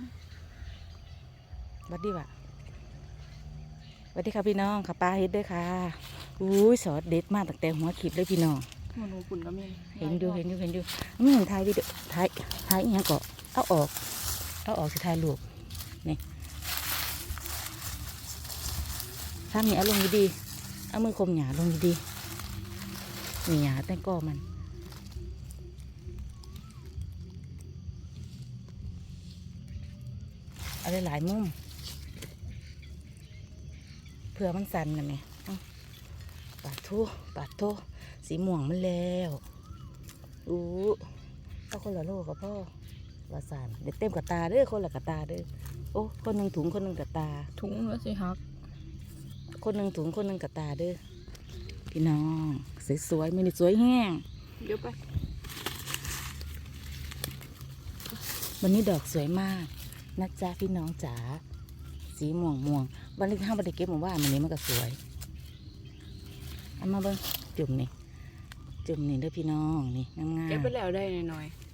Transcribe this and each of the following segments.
งบัดดีวะบัดดีค่ะพี่น้องค่ะปลาเฮ็ดด้วยค่ะอุ้ยสอดเด็ดมากตั้งแต่หัวคลิปเลยพี่น้องมันหนูปุ่นก็มีเห็นอยู่เห็นอยู่เห็นอยู่อืมถ่ายวิดีโอถ่ายถ่ายอีหยังก็เอาออก เอาออกสิถ่ายรูปนี่ถ้ามีเอาลงดีๆเอามือคมหยาลงดีๆนี่หยาแต่ก็มัน เอาหลายๆมุมเพื่อมันสั่นนะแม่เอาปาดทูปาดทูสีม่วงมันแล้วอู้เอาคนละโลกับพ่อว่าสั่นเดี๋ยวเต็มกับตาเด้อคนละกับตาเด้อโอ้คนหนึ่งถุงคนหนึ่งกับตา ถุงแล้วสิฮัก คนหนึ่งถุงคนหนึ่งกับตาเด้อพี่น้องสวยๆไม่ได้สวยแห้งเดี๋ยวไปวันนี้ดอกสวยมาก นะจ๊ะพี่น้องจ๋าสีม่วงม่วงวันนี้ห้าบันไดเก็บหมู่บ้านวันนี้มันก็สวยเอามาเบิ้งจุ่มนี่จุ่มนี่เด้อพี่น้องนี่งามๆเก็บไปแล้วได้หน่อยๆ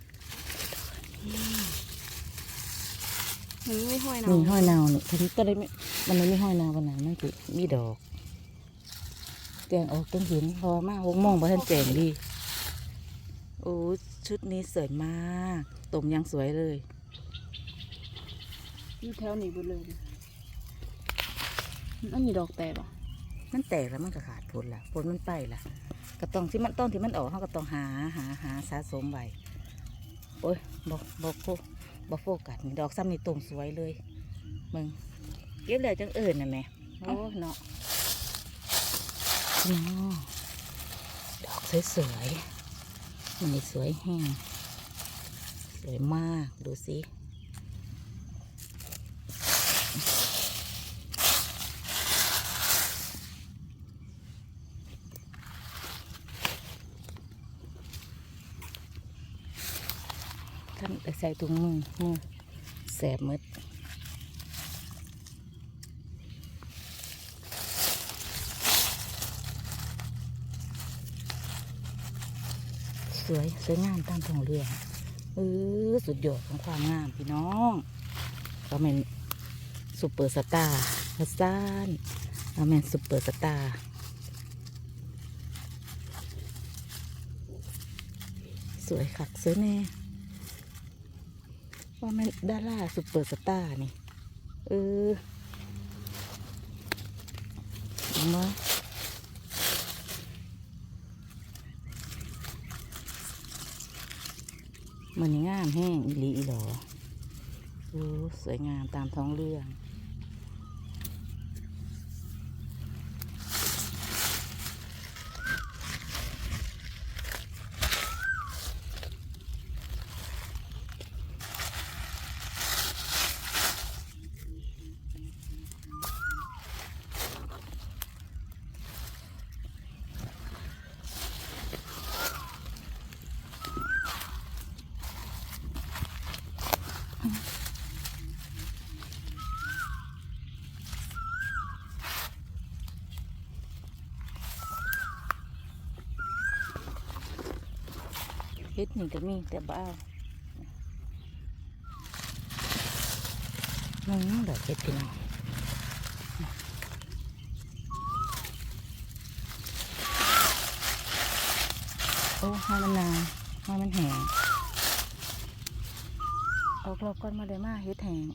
มันไม่ห้อยเนานี่ห้อยนาวนี่ทีนี้ก็ได้ไม่มันเลยไม่ห้อยนาววันไหนมันคือมีดอกแจงออกต้นหินพอมากหกโมงพอท่านแจงดีโอ้ชุดนี้สวยมากตุ่มยังสวยเลย อยู่แถวนี้หมดเลยมันมีดอกแต่ปะมันแตกแล้วมันก็ขาดผลละผลมันไปละก็ต้องที่มันต้นที่มันออกเขาก็ต้องหาหาหาสะสมไว้โอ้ยบอกบอกโฟบอกโฟกัสนี่ดอกซ้ำนี่ตุ่มสวยเลยมึงเก็บเลยจังเอิญนะแม่โอ้เนาะเนาะดอกสวยๆมันนี่สวยแห้งสวยมากดูสิท่านไป ใส่ถุงมือมือแสบมืดสวย สวยงามตามท้องเรืองเออสุดยอดของความงามพี่น้องก็เป็นซุปเปอร์สตาร์ฮัสซานก็เป็นซุปเปอร์สตาร์สวยคักสวยแน่ ว่าแม่ดาราซุปเปอร์สตาร์นี่ เออมามามันนี่งามแห้งอีหลีอีหลอโอ้สวยงามตามท้องเรื่อง เฮ็ดนี่ก็มีแต่บ้าวนั่นดอกเฮ็ดพี่น้องโอ้ให้มันนานให้มันแห้งออกรอบก่อนมาเลยมาเฮ็ดแห้ง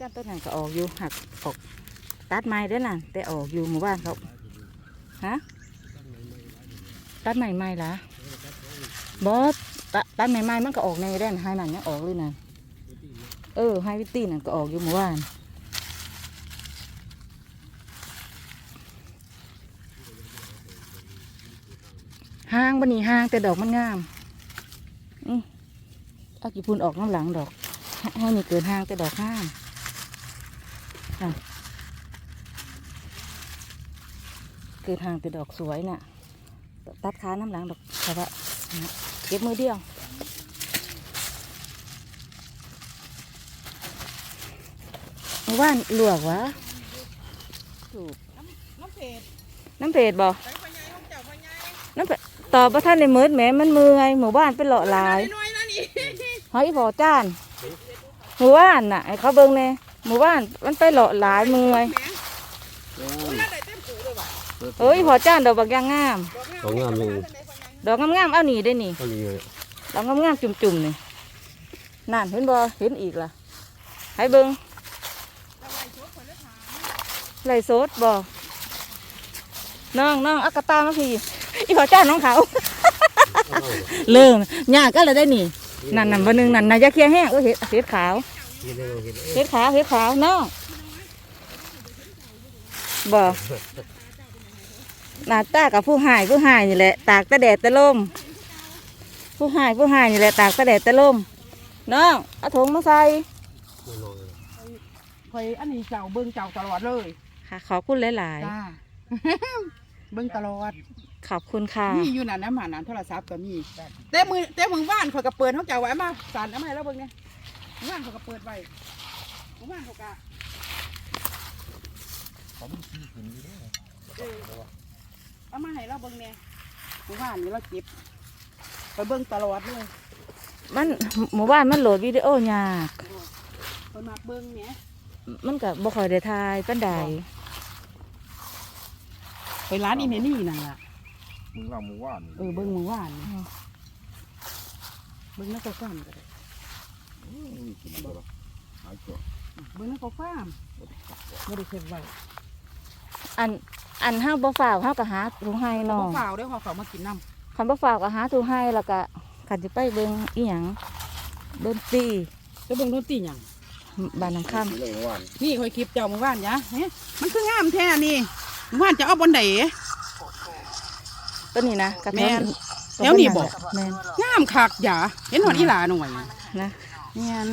การต้นนั้นก็ออกอยู่หักออกตัดไม้ได้อน่ะแต่ออกอยู่หมู่บ้านเขาฮะตัดใหม่ใหม่ละบอสตัดใหม่ใหม่มันก็ออกในได้นให้นั่นเนี่ยออกเลยนะเออให้วิตตี้นั่นก็ออกอยู่หมู่บ้านห้างบันนี้ห้างแต่ดอกมันงามอืมเอากี่พูนออกน้ำหลังดอกห้างนี่เกินห้างแต่ดอกห้าม เกินห้างแต่ดอกสวยน่ะ ตัดขาน้ำหลังดอกแต่ว่านะเก็บมือเดียวเมื่อว่านลวกวะถูกน้ำเพชรน้ำเพจบ่ใส่พ่อใหญ่ของเจ้าพ่อใหญ่น้ำเพจตอบว่าท่านในมืดแหมมันมือไงหมู่บ้านเป็นเลาะหลายน้อยๆนั่นนี่เฮ้ยพอจ้านหมู่บ้านน่ะไอ้เขาเบิ่งเน่ หมู่บ้านมันไปเลาะหลายมือไงคุณน่าได้เต็มผูเลยว่ะเฮ้ยพอจ้านดอกบักยางงามของงามเลยดอกงามๆเอาหนีได้นี่ ก็มีเลยดอกงามๆจุ่มๆนี่นั่นเห็นบ่เห็นอีกล่ะให้เบิ่งไหลโซดบ่น้องน้องเอักกะตามาพี่อีพอจ้านน้องเขา เริ่มยากก็เลยได้นี่นั่นนั่นวันหนึ่งนั่นนายาเคียแห้งเออเห็ดเห็ดขาวกินได้กิน เห็ดขาวเห็ดขาวน้องบ่หน้าตากับผู้หายผู้หายนี่แหละ ตากตะแดดตะลม ผู้หายผู้หายนี่แหละตากตะแดดตะลมน้องเอาถุงมาใส่คอยอันนี้เจ้าเบิ่งเจ้าตลอดเลยค่ะ ขอบคุณหลายจ้าเบิ่งตลอดๆขอบคุณค่ะมีอยู่นั่นนะหมานั่นโทรศัพท์ก็มีแต่มือแต่มือบ้านเขาก็เปิดเขาเจ้าไว้มาสานเอามาให้เราเบิ่งเนี่ย มือบ้านเขาก็เปิดไว้มือบ้านเขาก็เออเอามาให้เราเบิ่งเนี่ยมือบ้านนี่เราเก็บไปเบิ่งตลอดเลยมันหมู่บ้านมันโหลดวิดีโอยากไปมาเบิ่งเนี่ยมันกับบ่ค่อยได้ทายปันใดไปร้านอีเมนี่นั่นล่ะมึงว่ามึงว่าเออเบิ้งมือว่านนี่เบิ้งนักฟ้ามก็ได้ กินบ่ล่ะหายตัวเบิ้งนักฟ้ามไม่ได้เก็บไว้อันอันห้าบ่ฝ่าวห้าก็หาถุงให้น้องเปล่าได้อเขาเขามากินน้คันบ่ฝ่าวก็หาถุงให้แล้วก็ขันจะไปเบิ่งอีหยังดนตรีำจะเบิ้งโดนตีหยังบ้านน้ำค่เรื่องว่านนี่คอยคลิปเจ้ามือว่านยะเฮ้มันคืองามแท้นี่มือว่านจะเอาบนไหนำต้นนี้นะกระแม่ท้อนนแถวนี้บ่แม่นงามคักอย่าเห็นหอดอีหลาหน่อยนะ แม่น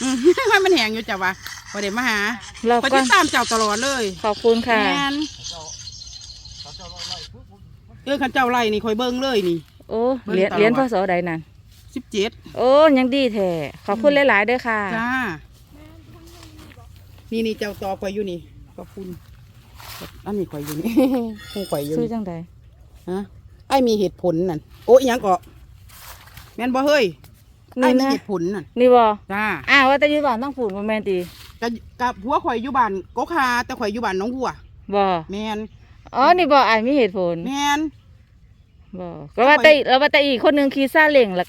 อืมให้มันแหงอยู่จ้ะวะพอเดี๋ยวมาหาเราพอก็ติดตามเจ้าตลอดเลยขอบคุณค่ะแม่นเออขันเจ้าไล่นี่คอยเบิ้งเลยนี่ โอ้เบิ่งเหรียญตลอดเหรียญพศใดนั่นสิบเจ็ดโอ้ยังดีแท้ขอบคุณหลายๆเด้อค่ะ จ้า นี่นี่เจ้าต่อไปอยู่นี่ ขอบคุณ อันนี้ข่อยอยู่นี่คงข่อยอยู่ซื้อนี่จังใดฮะไอ้มีเหตุผลนั่น โอ้ยยังเกาะแม่นบ่เฮ้ย ไอ้นี่มีนะ เหตุผลนั่นนี่บ่จ้าอ้าวว่าแต่อยู่บ้านต้องผูนบ่แม่นติกับกับผัวข่อยอยู่บ้านกกคาแต่ข่อยอยู่บ้านหน้องหัวบ่แม่นอ๋อนี่บ่อ้ายมีเหตุผล แม่นบ่ก็ว่าแต่แล้วว่าแต่อีกคนหนึงขี่ซาเล้งล่ะ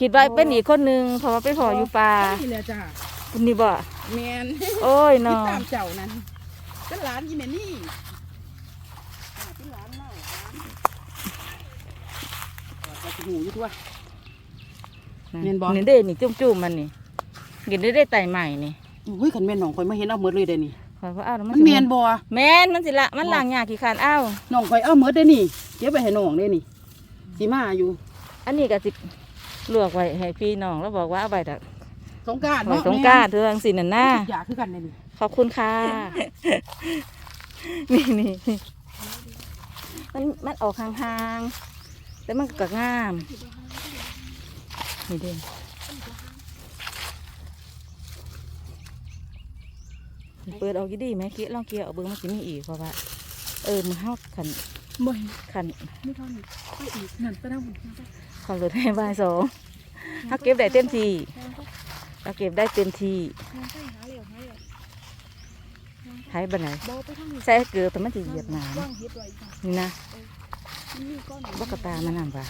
คิดว่าเป็นอีกคนหนึงเพราะว่าไปพออยู่ป่านี่แหละจ้านี่บ่แม่นโอ้ยติดน้องตามเจ้านั่นเป็นหลานยี่แม่นี่อ่าเป็นหลานเล่าหลานเราจะหูอยู่ทั่ว แม่นบ่ นี่เด้นี่จุ่มๆมันนี่กินได้ได้ไตใหม่นี่อุ้ยขันแม่นน้องข่อยมาเห็นเอาหมดเลยเด้นี่ขอยว่าอ้าวแล้วมัมันนสิแม่นบ่แม่นมันสิละมันล้างยากขี้คร้านอ้าวน้องข่อยเอาหมดเด้นี่เก็บไปให้น้องเด้นี่สิมาอยู่อันนี้ก็สิลวกไว้ให้พี่น้องแล้วบอกว่าเอาไว้แต่สงกรารไว้เนาะสงกรารเทืองสินั่นแม่นะทุกอย่างคือกันเลยนี่ขอบคุณค่ะ นี่นี่มันมันออกห่างๆแต่มันก็งาม นี่เด้เปิดออกอยี่ดีไหมเกี้ลองเกี้ยเอาเบิ้งมันสิมีอีกเพราะว่าเออมันเฮาขันบ่อยขันไม่เท่านี้ไปอีกนั่นไปนั่งขอรถให้บายสองถ้าเก็บได้เต็มที่เราเก็บได้เต็มที่หายบันไหนใส่เกลือแต่มันจะเหยียบหนามนี่นะบักกะตามันนำปะ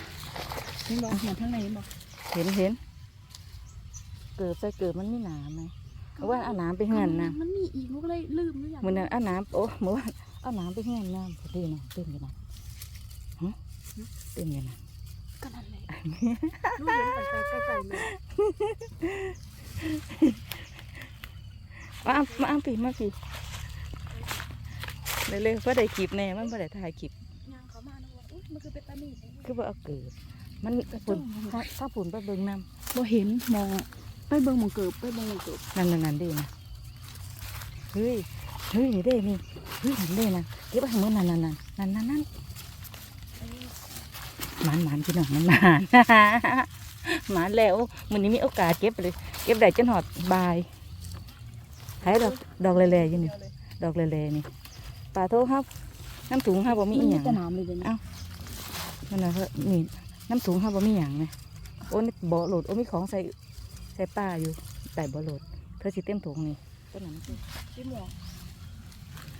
เห็นบ่เห็นข้างในเห็นบ่ เห็นเห็น เกลือใส่เกลือมันมีหนามไหมเอาว่าเอาหนามไปเหือนนะมันมีอีกหนูก็เลยลืมหรือยังมันนั้นเอาหนามโอ้เมื่อวานเอาหนามไปเหือนน้ำพอดีนะเต้นกันนะฮะเต้นกันนะก็นั่นเลยหนูเห็นไกลๆไกลๆเลยมาเอามาเอาปีมาปีเร็วๆเพราะได้คลิปแน่มันไม่ได้ถ่ายคลิปยางเขามาหนูว่าอุ้ยมันคือเป็นตานีคือว่าเอาเกิด มันฝุ่นถ้าฝุ่นไปเบิ่งน้บ่เห็นมองไปเบิ่งหมองเกิบไปเบิ่งหมองเกิบำนั่นนั่นนั่นเด้นะเฮ้ยเฮ้ยนี่เด้นี่เฮ้ยนั่นเด้นะเก็บไว้ให้หมือนั่นนั่นนั่นนั่นนั่นนั่นหมานหมานพี่น้องมันหมานหมานแล้วมันนี้มีโอกาสเก็บเลยเก็บได้จนหอดบายหายดอกดอกแล่ๆอยู่นี่ดอกแล่ๆนี่ปลาโทครับน้ำถุงครับบ่มีอีหยังแต่น้ำเลยเดี๋ยวนี้นั่นนะเพื่อนี่ น้ำถุงครับบ่มีหยังนะโอ้นี่บ่อโหลดโอ้มีของใส่ใส่ป้าอยู่แต่บ่อโหลดเธอสิเต็มถุงนี่ต้นนั้นมันคือสีม่วง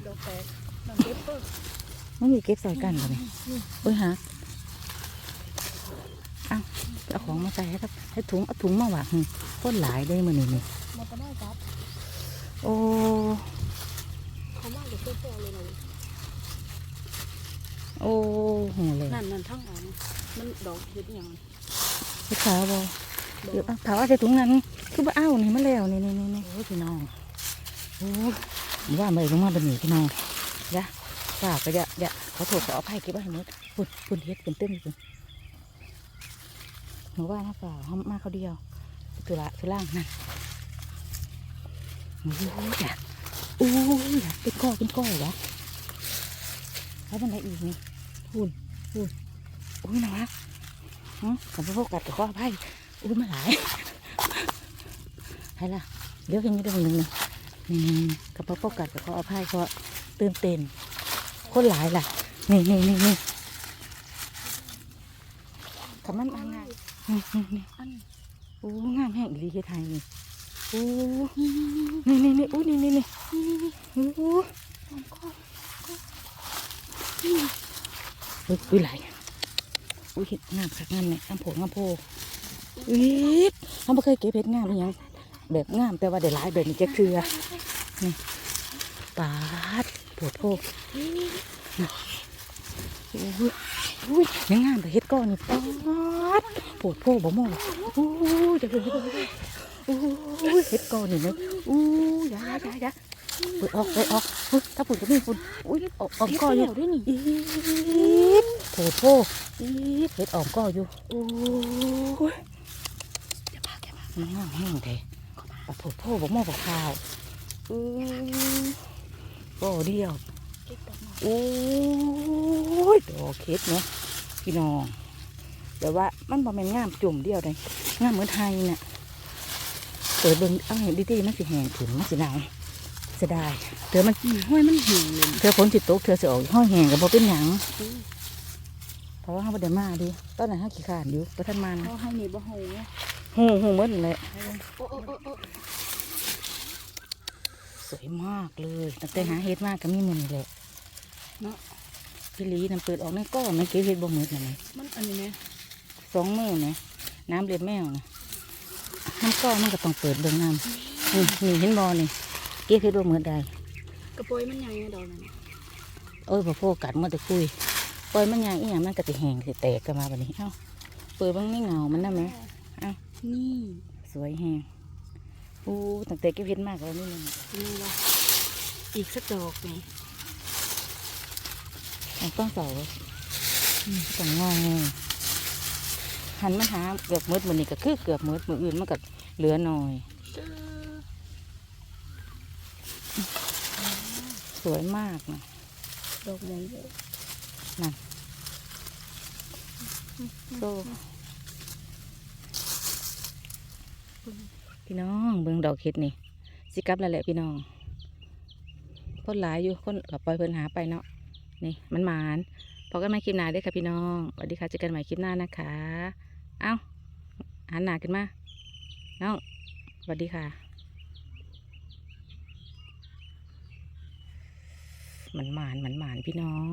ดอกแตกน้ำเก็บเปิ้ลมันมีเก็บใส่กันบ่นี่โอ้ยฮะเอ้าเอาของมาใส่ให้ครับให้ถุงเอาถุงมาว่ะหึต้นหลายได้มื้อนี้นี่มันก็ได้ครับโอ้เขามาเดี๋ยวเพื่อนๆเลยนะ โอ้โหเลยนั่นนั่นทั้งอันมันดอกเห็ดอหย่างพี่สาวบ่เดี๋ยวเอาเผาเอาใส่ถุงนั้นคือบ่เอานี่มันแล้วนี่นี่นี่นี่โอ้ยพี่น้องโอ้ยว่าไม่ลงมาเป็นหนีพี่น้องยะฝากก็จะจะขอโทษขออภัยเก็บไว้ให้หมดปุ่นปุ่นเฮ็ดเป็นเต้นอยู่ปุ่นหนูว่านะฝ่าเขามาเขาเดียวตุละตุล่างนั่นโอ้ยอยากโอ้ยอยากเป็นก้อเป็นก้อเหรอแล้วเป็นอะไรอีกนี่ หุ่นหุ่นโอ้ยนะวะฮะขอโทษกัดกับข้ออภัยโอ้ยมาหลายให้ละเดี๋ยวแค่นี้ได้คนหนึ่งนะนี่กับพ่อกัดกับข้ออภัยเพราะตื่นเต้นคนหลายล่ะ นี่นี่นี่นี่คำมันมาง่ายนี่นี่นี่อันโอ้งามแห้งอีหลีเฮ็ดไทยนี่โอ้นี่นี่นี่โอ้นี่นี่นี่โอ้ อุ้ยอุ้ยไหลอุ้ยเห็ดงามคักงามเนี่ยงามโผงงามโพอุ้ยเขาไม่เคยเก็บเห็ดงามอหยังแบบงามแต่ว่าเดี๋ยวหลายแบบนี้จะเคือนี่ปาดโผดโพอุ้ยอุ้ยยังงามแต่เห็ดก้อนนี่ปาดโผดโพบ่มองอู้ยจะเป็นอู้ยเห็ดก้อนนี่นะอู้ยอยาอยาอยา เปิดออกเปิดออกเฮ้ยถ้าปุ๋ยก็ไม่ฝุ่นอุ้ยออกออกก้อนอยู่ด้วยนี่อีดโถโถอีดเห็ดออมก็อยู่โอ้ยจะพาแกมามันห้างแห้งเทเอาโถโถบอกหม้อบอกข้าวอือก็เดียวเก็บดอกไม้โอ้ยดอกเห็ดเนาะพี่น้องแต่ว่ามันบ่แม่นงามจุ่มเดียวเลยงามเหมือนไทยน่ะเปิดเบิ่งเอาเห็นดีๆมันสิแห้งถึงมันสิหนาว เสียดายเธอมันอืมห้อยมันหิวเลยเธอฝนจิตตกเธอสิออกห้อยแห้งกับบ่เป็นหยังเพราะว่าเขาบ่ได้มาดิตอนนั้นเขาขี้ขานอยู่ประทันมันเขาให้นี่บ่หูหูหูหมดนั่นแหละโอ้โอ้โอ้โอ้สวยมากเลยตั้งแต่หาเห็ดมากก็มีมือนี่แหละเนาะพี่ลีน้ำเปิดออกในก้อนมันเก็บเห็ดบ่หมดนั่นเลยมันอันนี้ไหมสองมือนะน้ำเล็บแมวนะน้ำก้อนมันก็ต้องเปิดเบิ่งน้ำนี่นี่เห็นบ่นี่เก็บเห็ดบ่หมดได้กระโปรงมันใหญ่ไงดอกนั่นน่ะโอ้ยบ่โฟกัสมันจะคุยปล่อยมันยางอีหยังมันก็สิแห้งสิแตกกันมาบัดนี้เอ้าเปิดเบิ่งในเงามันได้ไหมนี่สวยแห้งโอ้ตั้งแต่เก็บเห็ดมากแล้วนี่นึงนี่ละอีกสักดอกนี่มันต้องเสาต้องงองูหันมาหาเกือบหมืดมันนี่ก็คือเกือบหมืดมืออื่นมันก็เหลือหน่อย สวยมากนะดอกใหญ่เลยโซพี่น้องเบิ่งดอกเห็ดนี่สิกลับแล้วแหละพี่น้องคนหลายอยู่คนกับปล่อยเพิ่นหาไปเนาะนี่มันหมานพอกันใหม่คลิปหน้าเด้อค่ะพี่น้องสวัสดีค่ะเจอกันใหม่คลิปหน้านะคะ เอ้าหันหน้าขึ้นมาน้องสวัสดีค่ะ มันหมานมันหมานพี่น้อง